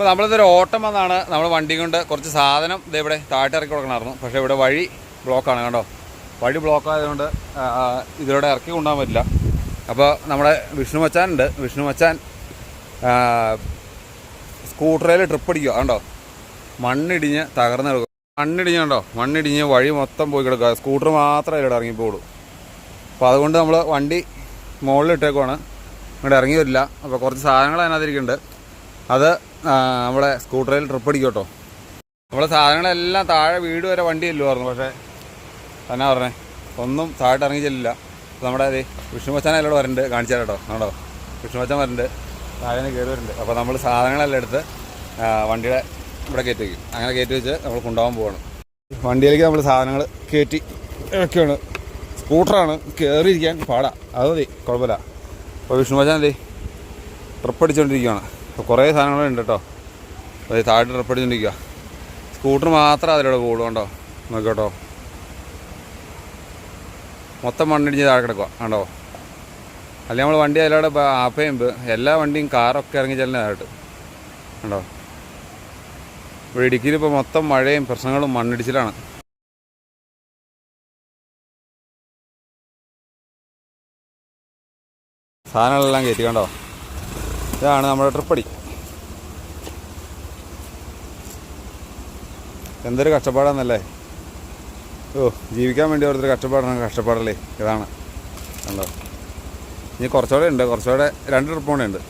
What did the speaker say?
ഇപ്പോൾ നമ്മളിതൊരു ഓട്ടം വന്നാണ്. നമ്മൾ വണ്ടി കൊണ്ട് കുറച്ച് സാധനം ഇത് ഇവിടെ താഴ്ത്തി ഇറക്കി കൊടുക്കണമായിരുന്നു. പക്ഷേ ഇവിടെ വഴി ബ്ലോക്കാണ് കണ്ടോ? വഴി ബ്ലോക്ക് ആയതുകൊണ്ട് ആ, ആ, ഇതിലൂടെ ഇറക്കി കൊണ്ടുപോകാൻ പറ്റില്ല. അപ്പോൾ നമ്മുടെ വിഷ്ണു മച്ചാൻ ഉണ്ട്. വിഷ്ണു മച്ചാൻ സ്കൂട്ടറിൽ ട്രിപ്പ് അടിക്കുക. കണ്ടോ? മണ്ണിടിഞ്ഞ് തകർന്ന് കിടക്കും മണ്ണിടിഞ്ഞ് കണ്ടോ? മണ്ണിടിഞ്ഞ് വഴി മൊത്തം പോയി കിടക്കുക. സ്കൂട്ടർ മാത്രമേ ഇവിടെ ഇറങ്ങിപ്പോളൂ അപ്പോൾ അതുകൊണ്ട് നമ്മൾ വണ്ടി മുകളിൽ ഇട്ടേക്കുവാണ്. ഇങ്ങോട്ട് ഇറങ്ങി വരില്ല. അപ്പോൾ കുറച്ച് സാധനങ്ങൾ അതിനകത്തിരിക്കുന്നുണ്ട്. അത് ആ, നമ്മുടെ സ്കൂട്ടറിൽ ട്രിപ്പ് അടിക്കും കേട്ടോ നമ്മുടെ സാധനങ്ങളെല്ലാം താഴെ വീട് വരെ വണ്ടി ചെല്ലുമായിരുന്നു പക്ഷേ എന്നാ പറഞ്ഞേ ഒന്നും താഴോട്ട് ഇറങ്ങി ചെല്ലില്ല. നമ്മുടെ അതെ വിഷ്ണുമച്ചാൻ അതിലൂടെ വരുന്നുണ്ട് കാണിച്ചു കേട്ടോ കണ്ടോ? വിഷ്ണുമച്ചാൻ വരുന്നുണ്ട് താഴെ കയറി വരുന്നുണ്ട് അപ്പോൾ നമ്മൾ സാധനങ്ങളെല്ലാം എടുത്ത് വണ്ടിയുടെ ഇവിടെ കയറ്റി വയ്ക്കും അങ്ങനെ കയറ്റി വെച്ച് നമ്മൾ കൊണ്ടുപോകാൻ പോവാണ്. വണ്ടിയിലേക്ക് നമ്മൾ സാധനങ്ങൾ കയറ്റി ഒക്കെയാണ് സ്കൂട്ടറാണ് കയറിയിരിക്കാൻ പാടാ. അത് മതി കുഴപ്പമില്ല. അപ്പോൾ വിഷ്ണുമച്ചാൻ അതെ ട്രിപ്പ് അടിച്ചുകൊണ്ടിരിക്കുകയാണ് അപ്പോൾ കുറേ സാധനങ്ങളുണ്ട് കേട്ടോ അത് താഴെ ട്രിപ്പ് അടിച്ചുകൊണ്ടിരിക്കുക സ്കൂട്ടർ മാത്രം അതിലൂടെ പോകുള്ളൂ കണ്ടോ? നോക്കട്ടോ മൊത്തം മണ്ണിടിഞ്ഞ് താഴെ കിടക്കുക കണ്ടോ? അല്ലെങ്കിൽ നമ്മൾ വണ്ടി അതിലൂടെ ആപ്പയും എല്ലാ വണ്ടിയും കാറൊക്കെ ഇറങ്ങി ചെല്ലുന്നതായിട്ട് കണ്ടോ? ഇവിടെ ഇടുക്കിയിൽ ഇപ്പോൾ മൊത്തം മഴയും പ്രശ്നങ്ങളും മണ്ണിടിച്ചിലാണ്. സാധനങ്ങളെല്ലാം കയറ്റി കണ്ടോ? ഇതാണ് നമ്മുടെ ട്രിപ്പടി. എന്തൊരു കഷ്ടപ്പാടാന്നല്ലേ? ഓ ജീവിക്കാൻ വേണ്ടി ഓരോരുത്തർ കഷ്ടപ്പാടാണ് കഷ്ടപ്പാടല്ലേ? ഇതാണ്. കണ്ടോ? ഇനി കുറച്ചുകൂടെ ഉണ്ട് കുറച്ചുകൂടെ രണ്ട് ട്രിപ്പ് കൂടെ ഉണ്ട്.